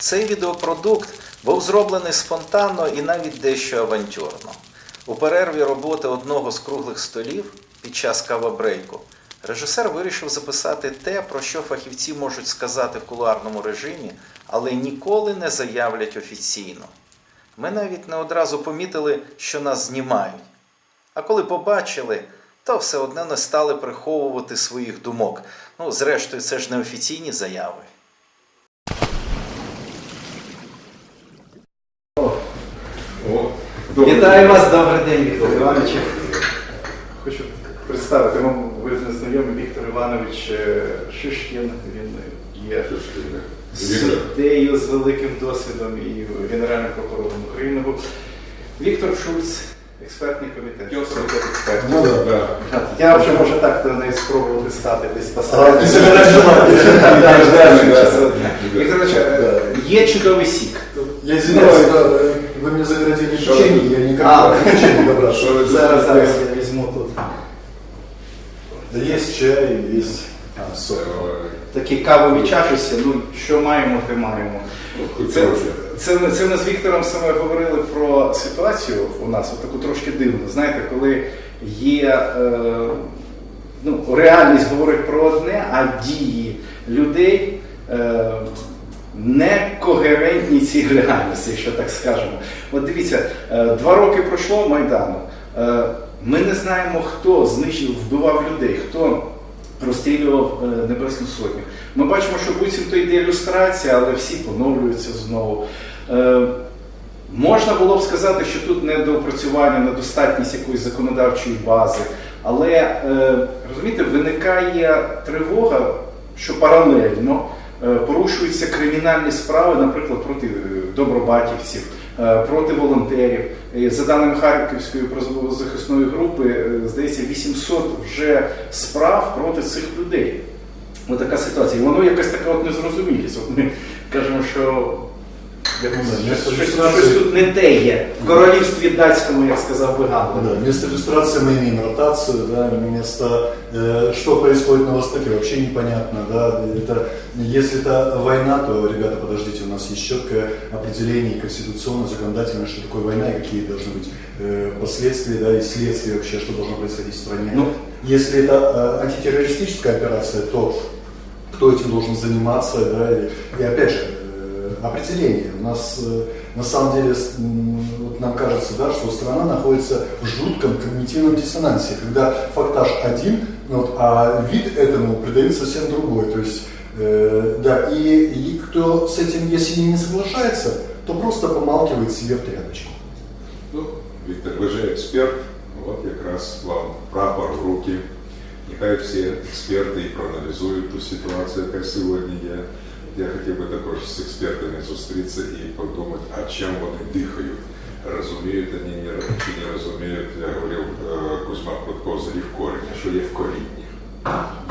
Цей відеопродукт був зроблений спонтанно і навіть дещо авантюрно. У перерві роботи одного з круглих столів під час кавабрейку режисер вирішив записати те, про що фахівці можуть сказати в кулуарному режимі, але ніколи не заявлять офіційно. Ми навіть не одразу помітили, що нас знімають. А коли побачили, то все одно не стали приховувати своїх думок. Ну, зрештою, це ж не офіційні заяви. О, добрий Вітаю вас, добрий день, Віктор Іванович. Хочу представити вам, ви знайомий Віктор Іванович е, Шишкін. Він є суддею з великим досвідом і генеральним прокурором України. був. Віктор Шульц, експертний комітет. Комітет експертів. Ну да, да. Я вже може так то не спробувати стати десь А, посередині. ти себе так желаєш. Так, так, Да, так. да. Віктор Іванович, е, є чудовий сік. Я извиняюсь, да, э, вы мне загородили Что печенье, вы? я никак А. до печенья добраться. Зараз, зараз я візьму тут. Да есть чай, есть а, сок. Такі кавові чашусі, ну що маємо, те маємо. Це, це, ми- це ми з Віктором саме говорили про ситуацію у нас, таку трошки дивну. Знаєте, коли є е, ну, реальність говорить про одне, а дії людей е, не когерентні цій реальності, якщо так скажемо. От дивіться, е, два роки пройшло Майдану. Е, ми не знаємо, хто знищив, вбивав людей, хто розстрілював е, Небесну Сотню. Ми бачимо, що буцімто йде ілюстрація, але всі поновлюються знову. Можна було б сказати, що тут недоопрацювання, недостатність якоїсь законодавчої бази, але розумієте, виникає тривога, що паралельно порушуються кримінальні справи, наприклад, проти е, добробатівців, е, проти волонтерів. Е, За даними Харківської правозахисної групи, е, здається, 800 вже справ проти цих людей. Ось така ситуація. Воно якась така от незрозумілість. От ми кажемо, що щось, да, щось, иллюстрация- щось тут не те є. В королівстві датському, як сказав би Гамлет. Да, вместо иллюстрации мы имеем ротацию, да, вместо э, что происходит на Востоке вообще непонятно, да, это, если это война, то, ребята, подождите, у нас есть четкое определение и конституционно, законодательно, что такое война и какие должны быть э, последствия, да, и следствия вообще, что должно происходить в стране. Ну. если это э, антитеррористическая операция, то кто этим должен заниматься, да, и, и опять же, э, определение. У нас э, на самом деле с- м, вот нам кажется, да, что страна находится в жутком когнитивном диссонансе, когда фактаж один, ну вот, а вид этому придает совсем другой. То есть, э, да, и, и кто с этим, если не соглашается, то просто помалкивает себе в тряпочку. Ну, Віктор, ви же експерт, от якраз вам прапор в руки. Нехай всі експерти і проаналізують ту ситуацію, яка сьогодні є. Я хотів би також з експертами зустрітися і подумати, а чим вони дихають. Розуміють вони не, чи не розуміють, я говорив е, Кузьма Платко, взагалі в корені, що є в корінні.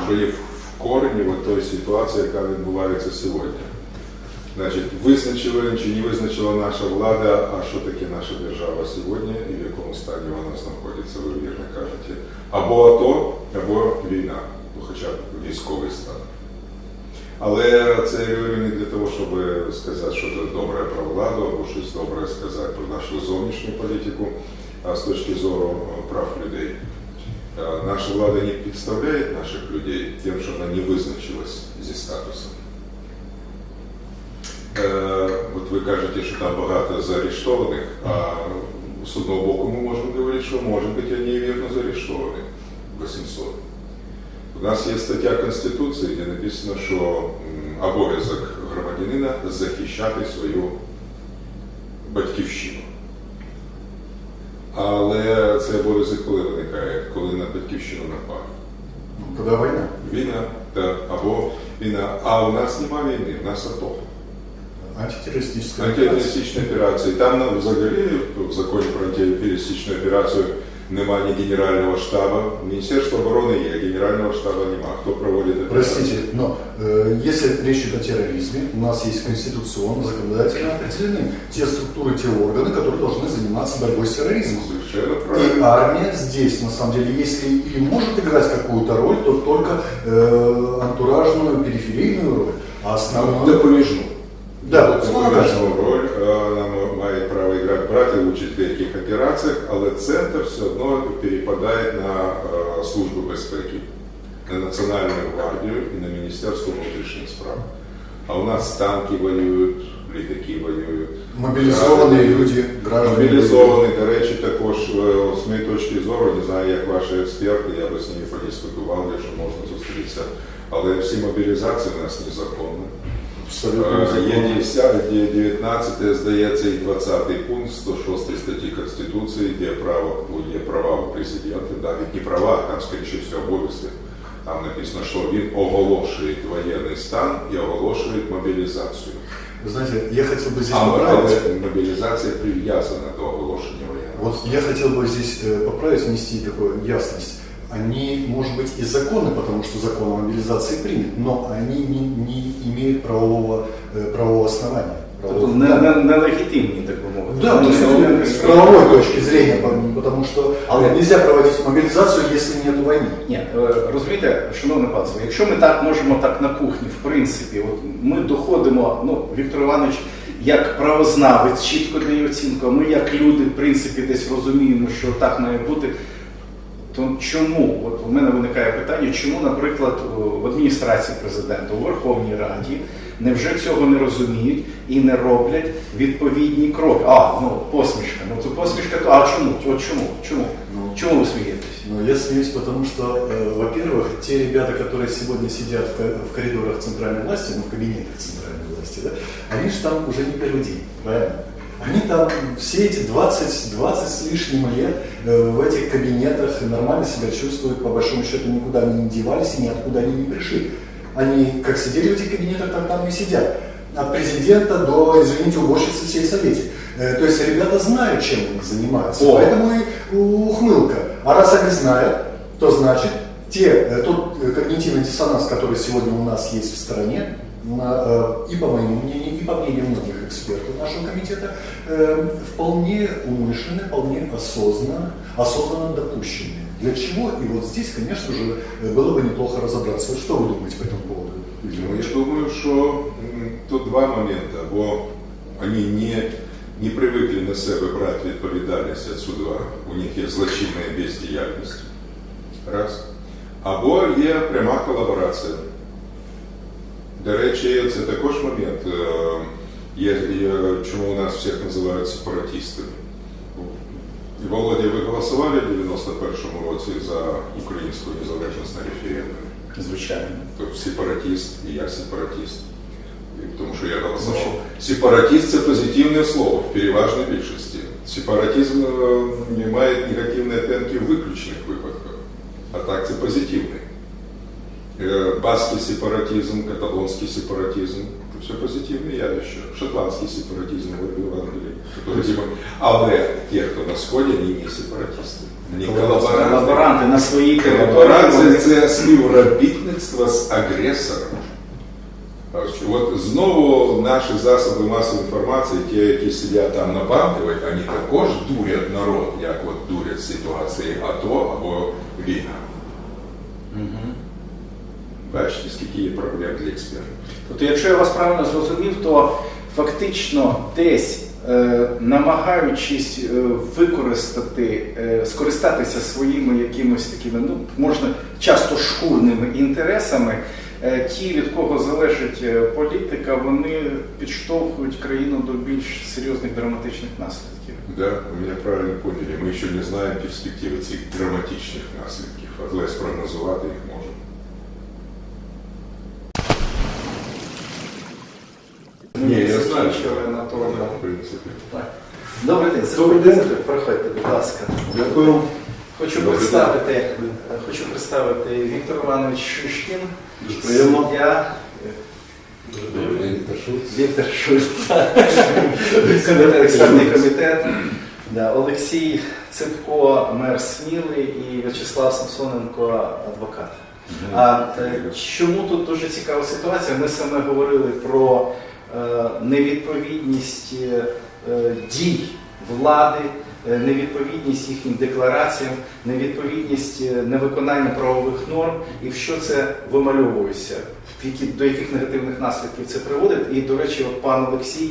Що є в в корені от тої ситуації, яка відбувається сьогодні. Значить, визначила чи не визначила наша влада, а що таке наша держава сьогодні і в якому стані вона знаходиться, ви вірно кажете. Або АТО, або війна, ну хоча б військовий стан. Але це я говорю не для того, щоб сказати щось добре про владу або щось добре сказати про нашу зовнішню політику, а з точки зору е, прав людей. Е, Наша влада не підставляє наших людей тим, що вона не визначилась зі статусом. Е, От ви кажете, що там багато заарештованих, а з одного боку ми можемо говорити, що може бути вони вірно заарештовані 800. У нас є стаття Конституції, де написано, що обов'язок громадянина захищати свою батьківщину. Але цей обов'язок коли виникає, коли на батьківщину напали. Когда война. Війна та або війна. А у нас нема війни, у нас АТО. Антитерористичні операції. Там нам взагалі в законі про антитерористичну операцію немає ні Генерального штабу. Міністерство оборони є, Генерального штабу немає. Хто проводить операцію? Простите, но э, если речь идет о терроризме, у нас есть конституционно, законодательно определены те структуры, те органы, которые должны заниматься борьбой с терроризмом. Совершенно И правильно. армия здесь, на самом деле, если и может играть какую-то роль, то только э, антуражную, периферийную роль, а основную... Допоміжну. Да, Тут Вспомагаю. вирішну роль е, вона має право грати брати участь в деяких операціях, але центр все одно перепадає на е, Службу безпеки, на Національну гвардію і на Міністерство внутрішніх справ. А у нас танки воюють, літаки воюють. Мобилизованные люди, граждане. Мобілізовані, до речі, також е, з моєї точки зору, не знаю, як ваші експерти, я би з ними подискутував, якщо можна зустрітися. Але всі мобілізації у нас незаконні. Абсолютно Е, Є незаконно. 10, є 19, здається, і 20 пункт 106 статті Конституції, де право, є права у президента, навіть не права, а там, скоріше всього, обов'язки. Там написано, що він оголошує воєнний стан і оголошує мобілізацію. Вы знаете, я хотел бы здесь А поправить. але мобілізація прив'язана до оголошення воєнного Вот я хотел бы здесь э, поправить, внести такую ясность. Они, может быть, и законны, потому что закон о мобилизации принят, но они не, не имеют правового, э, правового основания. Тобто правового- не, не, нелегітимні, так би мовити. Да, то есть Не- не- ну, с правовой точки зрения, по- потому что Але- нельзя проводить мобилизацию, если нет войны. Ні, е, розумієте, шановне панство, якщо ми так можемо так на кухні, в принципі, от ми доходимо, ну, Віктор Іванович, як правознавець чітко дає оцінку, а ми як люди, в принципі, десь розуміємо, що так має бути. То чому, от у мене виникає питання, чому, наприклад, в адміністрації президента, у Верховній Раді невже цього не розуміють і не роблять відповідні кроки? А, ну посмішка. Ну це посмішка, то а чому? От чому? Чому? Ну, Чому ви смієтесь? Ну, я смеюсь, потому что, э, во-первых, те ребята, которые сегодня сидят в, ко- в коридорах центральной власти, ну, в кабинетах центральной власти, да, они же там уже не первый день, правильно? Они там все эти 20, 20 с лишним лет э, в этих кабинетах нормально себя чувствуют, по большому счету никуда они не девались и ниоткуда они не пришли. Они как сидели в этих кабинетах, так там и сидят. От президента до, извините, уборщицы в сельсовете. Э, То есть ребята знают, чем они занимаются. О. Поэтому и ухмылка. А раз они знают, то значит те, э, тот когнитивный диссонанс, который сегодня у нас есть в стране, и по моему мнению, и по мнению многих экспертов нашего комитета, э, вполне умышленно, вполне осознанно, осознанно допущены. Для чего? И вот здесь, конечно же, э, было бы неплохо разобраться. Вот Что вы думаете по этому поводу? Юрий Ну, Иванович? я думаю, що м, тут два моменти. Бо вони не, не привикли на себе брати відповідальність отсюда. У них є злочинна бездіяльність. Раз. Або є пряма колаборація. До речі, це також момент. е, Є, є, чому у нас всіх називають сепаратистами. І Володя, ви голосували в 91-му році за українську незалежність на референдумі? Звичайно. Тобто сепаратист і я сепаратист. І Тому що я голосував. Сепаратист це позитивне слово в переважній більшості. Сепаратизм е, не має негативної оттенки в виключних випадках, а так це позитивний. Е, Баский сепаратизм, каталонський сепаратизм це все позитивне явище. Шотландський сепаратизм в Англії. типу, Але ті, хто на сході, вони не сепаратисти. Вони колаборанти. Колаборанти на своїй території. це співробітництво з агресором. От знову наші засоби масової інформації, ті, які сидять там на Банковій, вони також дурять народ, як от дурять ситуації АТО або війна. Бачите, скільки є проблем для експертів. Тобто, якщо я вас правильно зрозумів, то фактично десь е, намагаючись е, використати, е, скористатися своїми якимось такими, ну можна часто шкурними інтересами, ті, від кого залежить політика, вони підштовхують країну до більш серйозних драматичних наслідків. Да, вы меня правильно поняли. Мы еще не знаем перспективи цих драматичних наслідків, але спрогнозувати їх можемо. Ні, я знаю, що Закінчили на тому. в принципі. Так. Добрий день, Добрий день. Проходьте, будь ласка. Дякую. Хочу Добрий представити, е, хочу представити Віктор Іванович Шишкін, Дуже приємно. суддя, Віктор Шульц, комітет, експертний комітет, да, Олексій Ципко, мер Сміли і В'ячеслав Самсоненко, адвокат. А е, чому тут дуже цікава ситуація? Ми саме говорили про е, невідповідність е, дій влади е, невідповідність їхнім деклараціям, невідповідність е, невиконання правових норм і в що це вимальовується, до яких негативних наслідків це приводить. І, до речі, от пан Олексій,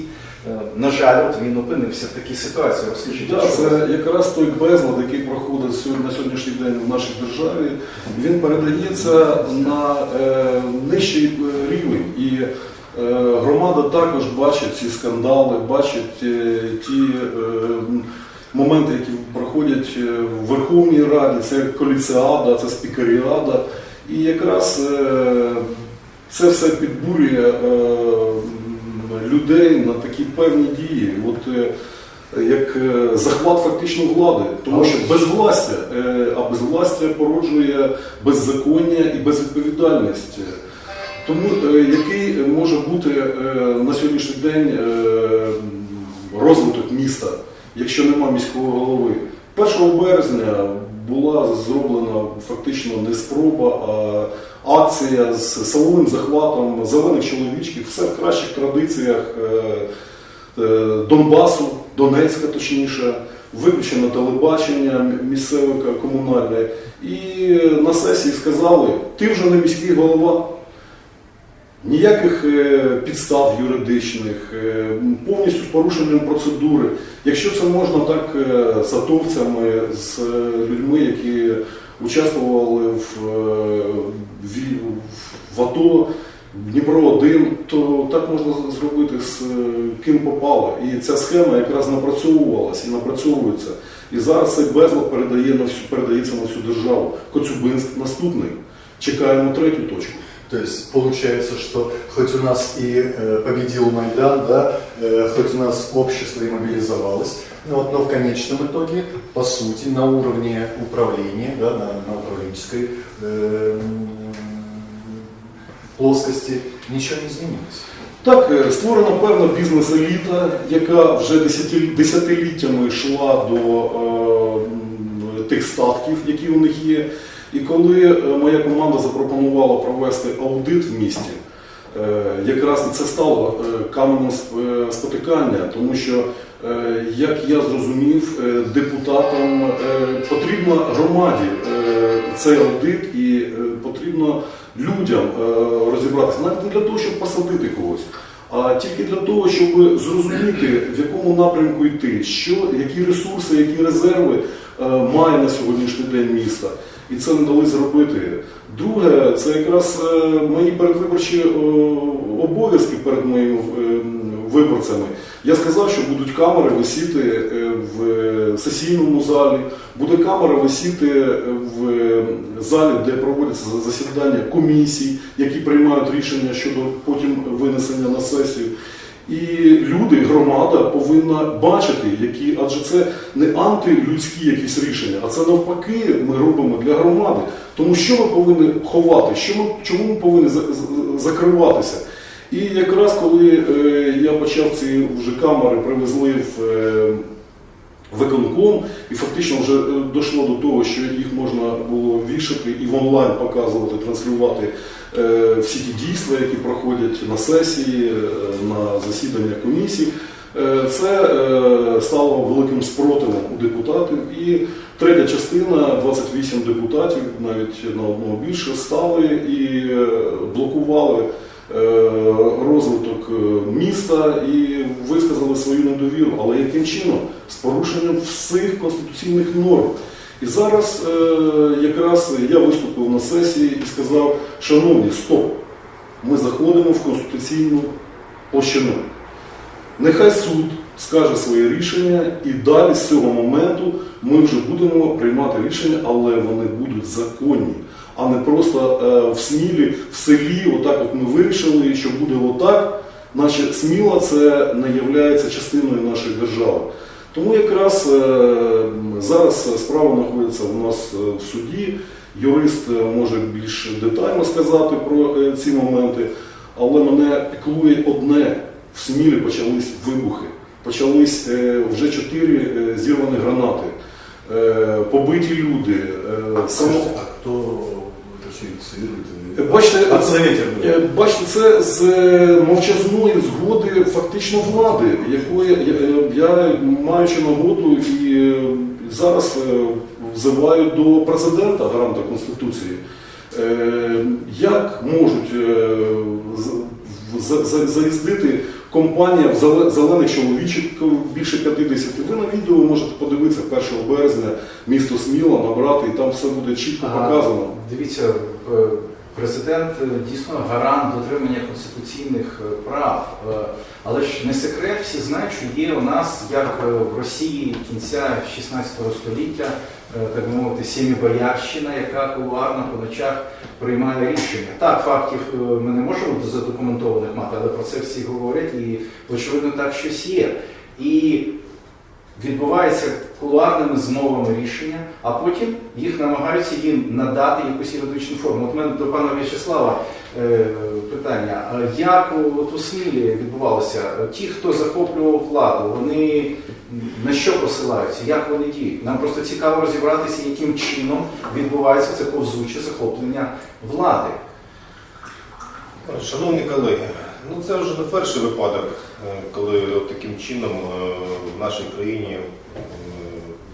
е, на жаль, от він опинився в такій ситуації. Розкажіть, Да, це якраз той безлад, який проходить на сьогоднішній день в нашій державі, він передається на е, нижчий е, рівень. І е, громада також бачить ці скандали, бачить е, ті е, моменти, які проходять е, в Верховній Раді, це коліціада, це спікеріада. І якраз е, це все підбурює е, людей на такі певні дії. От, е, як е, захват фактично влади, тому що безвластя, е, а безвластя породжує беззаконня і безвідповідальність. Тому е, який може бути е, на сьогоднішній день е, розвиток міста, якщо нема міського голови? 1 березня була зроблена фактично не спроба, а акція з силовим захватом зелених чоловічків, все в кращих традиціях. Донбасу, Донецька точніше, виключено телебачення місцеве комунальне. І на сесії сказали, ти вже не міський голова. Ніяких е, підстав юридичних, е, повністю з порушенням процедури. Якщо це можна так е, з атовцями, з людьми, які участвували в, ві- в АТО, Дніпро 1 то так можна зробити з ким попало. І ця схема якраз напрацьовувалася і напрацьовується. І зараз цей безлад передає на всю, передається на всю державу. Коцюбинськ наступний. Чекаємо третю точку. То есть получается, что хоть у нас и э, победил Майдан, да, э, хоть у нас общество и мобилизовалось, но, вот, но в конечном итоге, по сути, на уровне управления, да, на, на управленческой э, м, плоскости ничего не изменилось. Так, е, створена певна бізнес-еліта, яка вже десятилі- десятиліттями йшла до е, м, тих статків, які у них є. І коли е, моя команда запропонувала провести аудит в місті, е, якраз це стало е, каменем спотикання, тому що, як я зрозумів, депутатам потрібно громаді цей аудит і потрібно людям розібратися, навіть не для того, щоб посадити когось, а тільки для того, щоб зрозуміти, в якому напрямку йти, що, які ресурси, які резерви е, має на сьогоднішній день місто. І це не дали зробити. Друге, це якраз е, мої передвиборчі е, обов'язки перед моїми е, виборцями. Я сказав, що будуть камери висіти в сесійному залі, буде камера висіти в залі, де проводяться засідання комісій, які приймають рішення щодо потім винесення на сесію. І люди, громада повинна бачити, які, адже це не антилюдські якісь рішення, а це навпаки ми робимо для громади. Тому що ми повинні ховати, що ми, чому ми повинні за- за- закриватися? І якраз коли е, я почав ці вже камери привезли в е, виконком, і фактично вже е, дійшло до того, що їх можна було вішати і в онлайн показувати, транслювати всі ті дійства, які проходять на сесії, е, на засіданнях комісій. Е, Це е, стало великим спротивом у депутатів. І третя частина, 28 депутатів, навіть на одного більше, стали і е, блокували е, розвиток е, міста і висказали свою недовіру. Але яким чином? З порушенням всіх конституційних норм. І зараз е, якраз я виступив на сесії і сказав, шановні, стоп, ми заходимо в конституційну площину. Нехай суд скаже своє рішення, і далі з цього моменту ми вже будемо приймати рішення, але вони будуть законні, а не просто е, в смілі, в селі, отак от ми вирішили, що буде отак, наче сміла це не є частиною нашої держави. Тому якраз е, зараз справа знаходиться у нас е, в суді. Юрист е, може більш детально сказати про ці моменти, але мене піклує одне: в Смілі почались вибухи. Почались вже чотири зірвані гранати, побиті люди. е, само- а кто, Бачите, от Совете Е. Бачите, це з е, мовчазної згоди фактично влади, якої я, я маючи нагоду і е, зараз е, взиваю до президента гаранта Конституції. Е, Як можуть е, заїздити компанія в зеле- зелених чоловічих більше 50? Ви на відео можете подивитися 1 березня місто Сміла, набрати, і там все буде чітко А, показано. Дивіться, е, президент е, дійсно гарант дотримання конституційних е, прав. Але ж не секрет, всі знають, що є у нас, як в Росії кінця 16 століття, так би мовити, сімібоярщина, яка кулуарно по ночах приймає рішення. Так, фактів е, ми не можемо задокументованих мати, але про це всі говорять, і очевидно так щось є. І відбувається кулуарними змовами рішення, а потім їх намагаються їм надати якусь юридичну форму. От мене до пана В'ячеслава е, питання. Як у Смілі відбувалося? Ті, хто захоплював владу, вони на що посилаються? Як вони діють? Нам просто цікаво розібратися, яким чином відбувається це повзуче захоплення влади. Шановні колеги, ну це вже не перший випадок, е, коли таким чином е, в нашій країні е,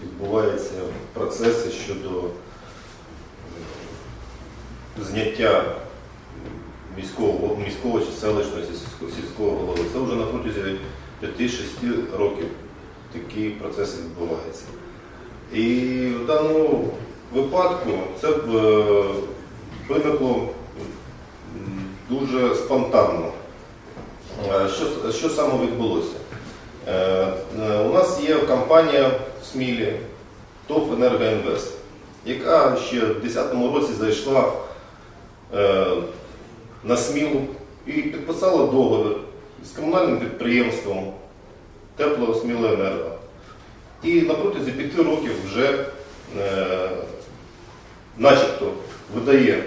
відбуваються процеси щодо зняття міського, міського чи селищного сільського голови. Це вже на протязі 5-6 років такі процеси відбуваються. І в даному випадку це е, виникло дуже спонтанно. Е, Що, що саме відбулося? Е, У нас є компанія в Смілі ТОВ «Енергоінвест», яка ще в 2010 році зайшла на Смілу і підписала договір з комунальним підприємством Тепло Смілоенерго. І на протязі п'яти років вже е, начебто видає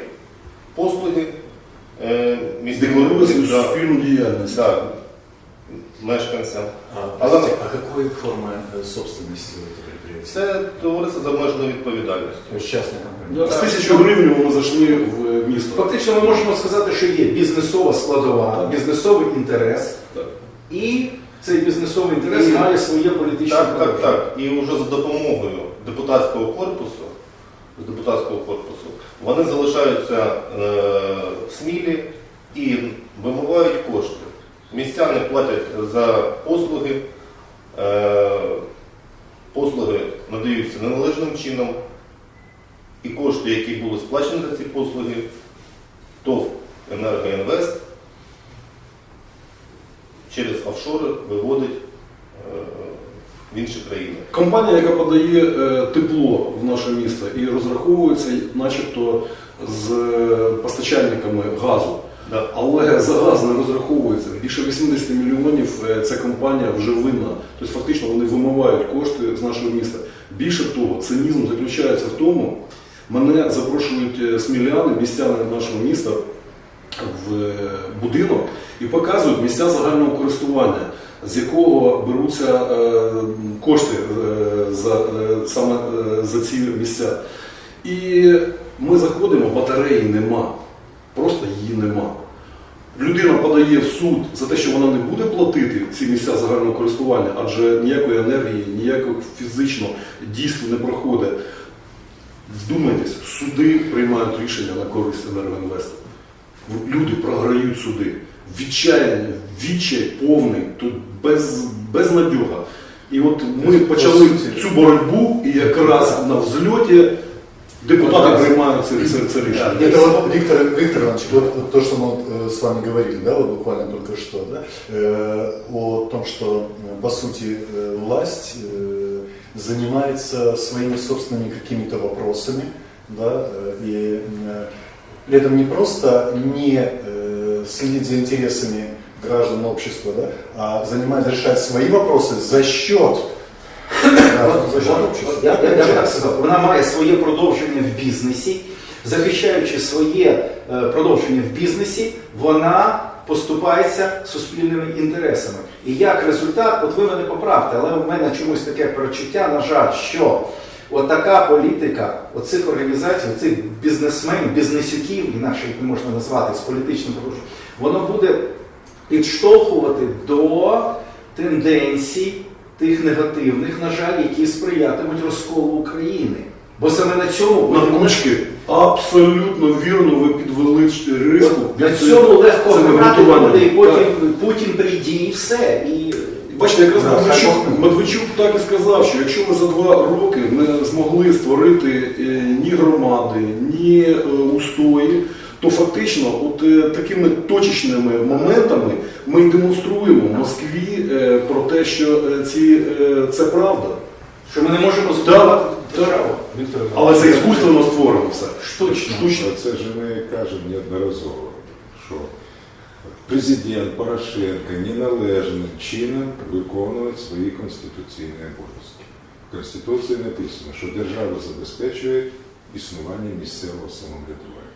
послуги е, міським Декларує свою да, суспільну діяльність. да, мешканцям. А, А простите, вам- а какой формы э, собственности у этого предприятия? Це товариство з обмеженою відповідальністю. То есть частная компания? З тисячу гривень вони зайшли в місто. Фактично, ми можемо сказати, що є бізнесова складова, бізнесовий інтерес, Так. і цей бізнесовий інтерес І- має своє політичне Так, так, так. І вже за допомогою депутатського корпусу, з депутатського корпусу, вони залишаються е, в Смілі і вимивають кошти. Містяни платять за послуги, е, послуги надаються неналежним чином, і кошти, які були сплачені за ці послуги, ТОВ «Енергоінвест» через офшори виводить е, в інші країни. Компанія, яка подає е, тепло в наше місто і розраховується начебто з е, постачальниками газу. Да. Але за газ не розраховується. Більше 80 мільйонів ця компанія вже винна. Тобто фактично вони вимивають кошти з нашого міста. Більше того, цинізм заключається в тому, мене запрошують сміляни, містяни нашого міста в е, будинок і показують місця загального користування, з якого беруться е, кошти е, за, саме за ці місця. І ми заходимо, батареї нема. Просто її нема. Людина подає в суд за те, що вона не буде платити ці місця загального користування, адже ніякої енергії, ніякого фізично дійства не проходить. Вдумайтесь, суди приймають рішення на користь енергоінвестора Люди програють суди. Відчаяння, відчай повний, тут без, безнадьога. І от ми По почали суті. цю боротьбу, і якраз на взльоті депутати приймають це, це, це рішення. Это вот, Виктор, Виктор Иванович, вот, вот то, что мы вот, э, с вами говорили, да, вот буквально только что, да, э, о том, что, э, по сути, э, власть э, занимается своими собственными какими-то вопросами, да, э, и э, при этом не просто не э, следит за интересами граждан общества, да, а занимается, решает свои вопросы за счет граждан, за счет общества. Я, я, я б так сказав, вона має своє продовження в бізнесі, захищаючи своє е, продовження в бізнесі, вона поступається суспільними інтересами. І як результат, от ви мене поправте, але у мене чомусь таке перечуття, на жаль, що отака політика оцих організацій, оцих бізнесменів, бізнесюків, інакше їх не можна назвати з політичним порушенням, воно буде підштовхувати до тенденцій тих негативних, на жаль, які сприятимуть розколу України. Бо саме на цьому На кучки абсолютно вірно ви підвели риску. на цьому легко обґрунтуванням. буде, і потім Так. Путін прийде і все. І Бачите, якраз Да, Медведчук. Медведчук так і сказав, що якщо ми за два роки не змогли створити е, ні громади, ні е, устої, то фактично от е, такими точечними моментами ми й демонструємо Москві про те, що ці, це правда. що ми не можемо збудувати так. державу. Віктор Але це іскусственно створено все. Штучно. Штучно. Це ж ми кажемо неодноразово, що президент Порошенко неналежним чином виконує свої конституційні обов'язки. В Конституції написано, що держава забезпечує існування місцевого самоврядування.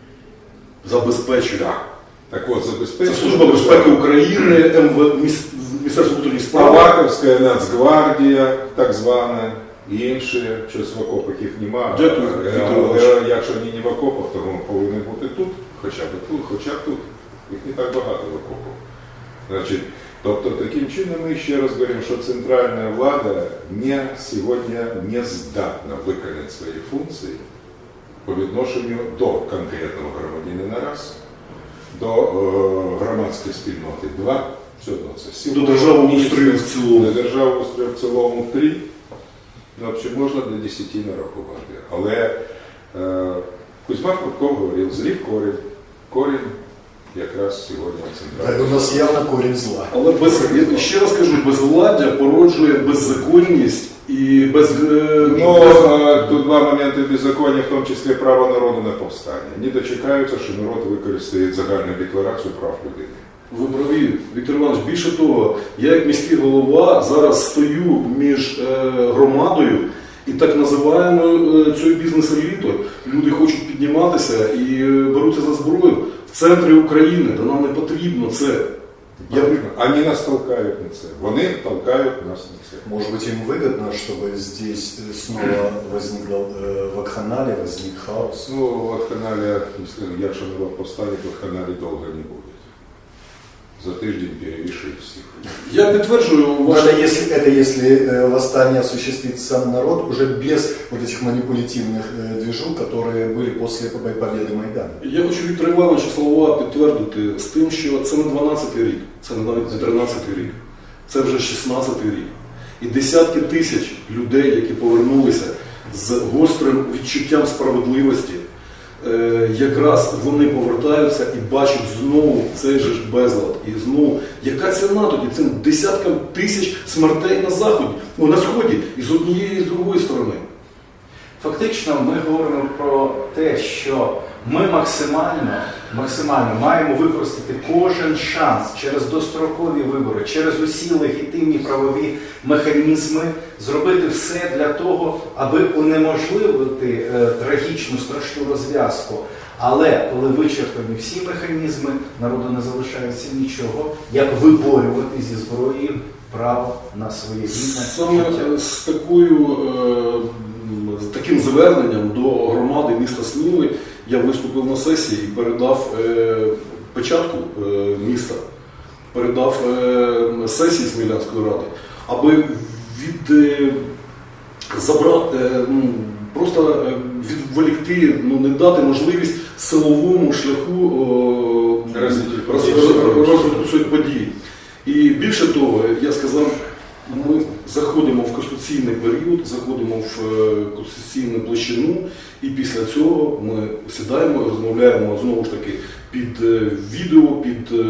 Забезпечує. Так от, Це Служба безпеки України, МВ, Міс- Міністерство внутрішніх справ. Аваковська Нацгвардія, так звана, і інші, щось в окопах їх немає. Якщо вони не в окопах, то вони повинні бути тут, хоча б тут, хоча б тут. Їх не так багато в. Значить, тобто таким чином ми ще раз говоримо, що центральна влада не, сьогодні не здатна виконати свої функції по відношенню до конкретного громадянина раз, до е, громадської спільноти два, все одно це сила. До державного устрою в цілому. До державного устрою в цілому три. Ну, взагалі можна до 10 нарахувати. Але е, Кузьма Крутков говорив, зрів корінь. Корінь якраз сьогодні центральний. у нас явно корень зла. Але без я ще раз кажу, безвладдя породжує беззаконність і без е, Ну, без- тут два моменти беззаконня, в тому числі право народу на повстання. Не дочекаються, що народ використає загальну декларацію прав людини. ви праві, Віктор Іванович. Більше того, я як міський голова зараз стою між е, громадою і так називаємою е, цією бізнес-елітою. Люди хочуть підніматися і е, беруться за зброю в центрі України, де нам не потрібно це. Я Вони нас толкають на це. Вони толкають нас на це. Может быть, им выгодно, чтобы здесь э, снова возникла э, вакханалия, возник хаос. Ну, в каналі, якщо народ повстане, то в каналі довго не буде. За тиждень перевішують всіх. Я підтверджую Но ваше это если, это если э, восстание осуществит сам народ, уже без вот этих манипулятивных э, движух, которые были после побе- победы Майдана. Я хочу Віктора Івановича слова підтвердити з тим, що це не 12-й рік, це не навіть не 13-й рік, це вже 16-й рік. І десятки тисяч людей, які повернулися з гострим відчуттям справедливості, е, якраз вони повертаються і бачать знову цей же ж безлад. І знову, яка ціна тоді цим десяткам тисяч смертей на заході, ну, на сході, і з однієї, і з другої сторони. Фактично, ми говоримо про те, що ми максимально, максимально маємо використати кожен шанс через дострокові вибори, через усі легітимні правові механізми, зробити все для того, аби унеможливити е, трагічну страшну розв'язку. Але коли вичерпані всі механізми, народу не залишається нічого, як виборювати зі зброєю право на своє гідне Саме життя. е, з такою е, з таким зверненням до громади міста Сміли я виступив на сесії і передав е, печатку е, міста, передав е, сесії Смілянської ради, аби від забрати, ну, просто відволікти, ну не дати можливість силовому шляху Розвитку роз- подій. І більше того, я сказав, ми заходимо в конституційний період, заходимо в е, конституційну площину, і після цього ми сідаємо і розмовляємо знову ж таки під е, відео, під е,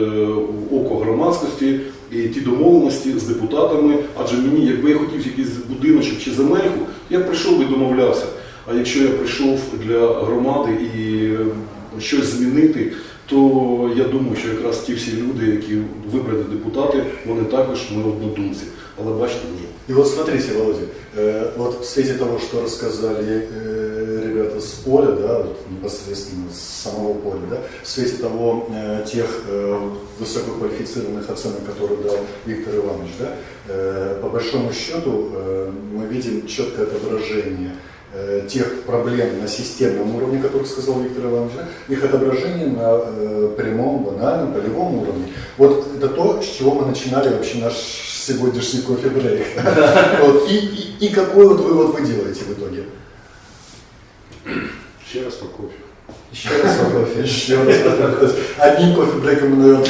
око громадськості і ті домовленості з депутатами. Адже мені, якби я хотів якийсь будиночок чи земельку, я б прийшов і домовлявся. А якщо я прийшов для громади і щось змінити, то я думаю, що якраз ті всі люди, які вибрані депутати, вони також ми однодумці. Бачите, ні. И вот смотрите, Володя, э, вот в свете того, что рассказали э, ребята с поля, да, вот непосредственно с самого поля, да, в свете того э, тех э, высококвалифицированных оценок, которые дал Виктор Иванович, да, э, по большому счету э, мы видим четкое отображение э, тех проблем на системном уровне, которых сказал Виктор Иванович, их отображение на э, прямом, банальном, полевом уровне. Вот это то, с чего мы начинали вообще наш сегодняшний кофе-брейк. Вот. И, и- и какой вот вывод вы делаете в итоге? Еще раз по кофе. Еще раз по кофе. Еще раз по кофе. То есть Одним кофе-брейком мы, наверное,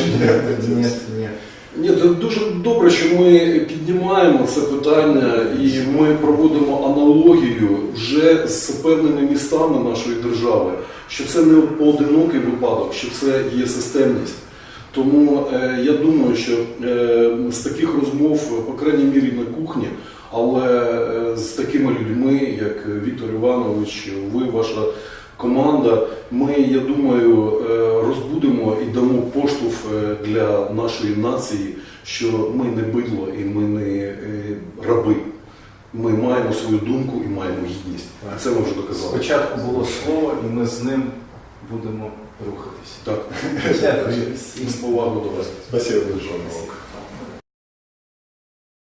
не Нет, ні. Ні, це дуже добре, що ми піднімаємо це питання і ми проводимо аналогію вже з певними містами нашої держави, що це не поодинокий випадок, що це є системність. Тому е, я думаю, що е, з таких розмов, по крайній мірі на кухні, але е, з такими людьми, як Віктор Іванович, ви, ваша команда, ми, я думаю, розбудемо і дамо поштовх для нашої нації, що ми не бидло і ми не раби. Ми маємо свою думку і маємо гідність. Це ми вже доказали. Спочатку було слово, і ми з ним будемо рухатися. Так, з повагу до вас. Спасибо большое.